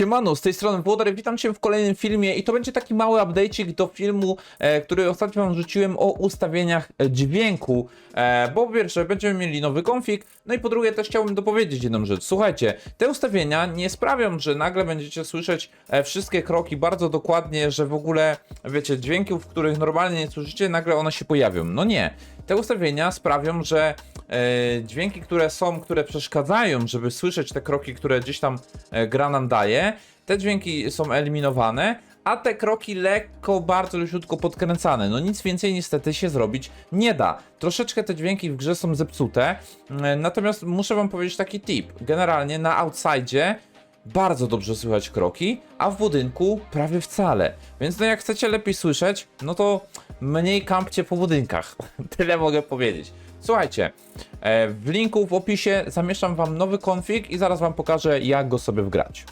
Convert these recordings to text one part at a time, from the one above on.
Siemano, z tej strony Włodar, witam Cię w kolejnym filmie i to będzie taki mały update'cik do filmu, e, który ostatnio Wam rzuciłem o ustawieniach dźwięku, e, bo po pierwsze będziemy mieli nowy konfig, no i po drugie też chciałbym dopowiedzieć jedną rzecz. Słuchajcie, te ustawienia nie sprawią, że nagle będziecie słyszeć e, wszystkie kroki bardzo dokładnie, że w ogóle, wiecie, dźwięków, których normalnie nie słyszycie, nagle one się pojawią. No nie. Te ustawienia sprawią, że dźwięki, które są, które przeszkadzają, żeby słyszeć te kroki, które gdzieś tam e, gra nam daje, te dźwięki są eliminowane, a te kroki lekko, bardzo leciutko podkręcane. No nic więcej niestety się zrobić nie da. Troszeczkę te dźwięki w grze są zepsute, e, natomiast muszę wam powiedzieć taki tip. Generalnie na outside bardzo dobrze słychać kroki, a w budynku prawie wcale. Więc no jak chcecie lepiej słyszeć, no to mniej kampcie po budynkach. Tyle mogę powiedzieć. Słuchajcie, e, w linku w opisie zamieszczam wam nowy konfig i zaraz wam pokażę jak go sobie wgrać.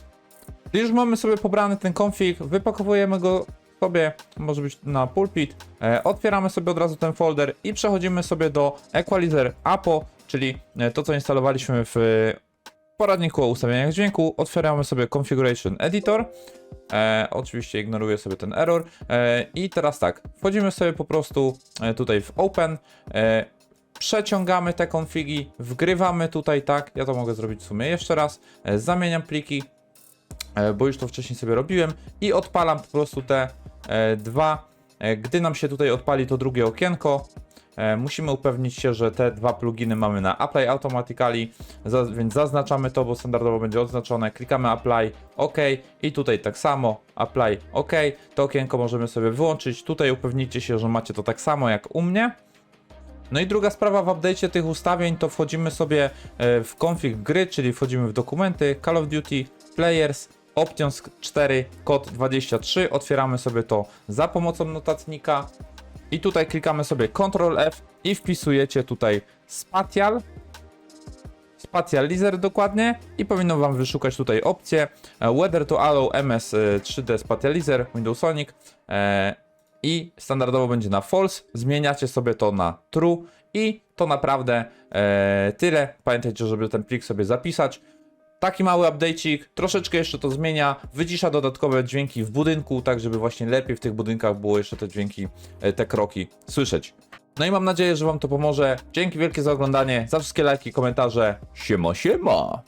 Już mamy sobie pobrany ten konfig, wypakowujemy go sobie, może być na pulpit, e, otwieramy sobie od razu ten folder i przechodzimy sobie do Equalizer APO, czyli e, to co instalowaliśmy w poradniku o ustawieniach dźwięku, otwieramy sobie Configuration Editor, e, oczywiście ignoruję sobie ten error e, i teraz tak, wchodzimy sobie po prostu tutaj w Open, e, przeciągamy te konfigi, wgrywamy tutaj tak, ja to mogę zrobić w sumie jeszcze raz, e, zamieniam pliki, e, bo już to wcześniej sobie robiłem i odpalam po prostu te e, dwa. Gdy nam się tutaj odpali to drugie okienko, musimy upewnić się, że te dwa pluginy mamy na Apply Automatically, więc zaznaczamy to, bo standardowo będzie oznaczone, klikamy Apply, OK i tutaj tak samo Apply, OK. To okienko możemy sobie wyłączyć, tutaj upewnijcie się, że macie to tak samo jak u mnie. No i druga sprawa w update'cie tych ustawień to wchodzimy sobie e, w config gry, czyli wchodzimy w dokumenty Call of Duty, Players, Options 4, kod 23, otwieramy sobie to za pomocą notatnika. I tutaj klikamy sobie Ctrl F i wpisujecie tutaj spatial, spatializer dokładnie. I powinno wam wyszukać tutaj opcję e, Weather to Allow MS e, 3D Spatializer Windows Sonic e, i standardowo będzie na false, zmieniacie sobie to na true i to naprawdę e, tyle. Pamiętajcie, żeby ten plik sobie zapisać. Taki mały update'cik, troszeczkę jeszcze to zmienia, wycisza dodatkowe dźwięki w budynku, tak żeby właśnie lepiej w tych budynkach było jeszcze te dźwięki, e, te kroki słyszeć. No i mam nadzieję, że wam to pomoże. Dzięki wielkie za oglądanie, za wszystkie lajki, komentarze. Siema, siema!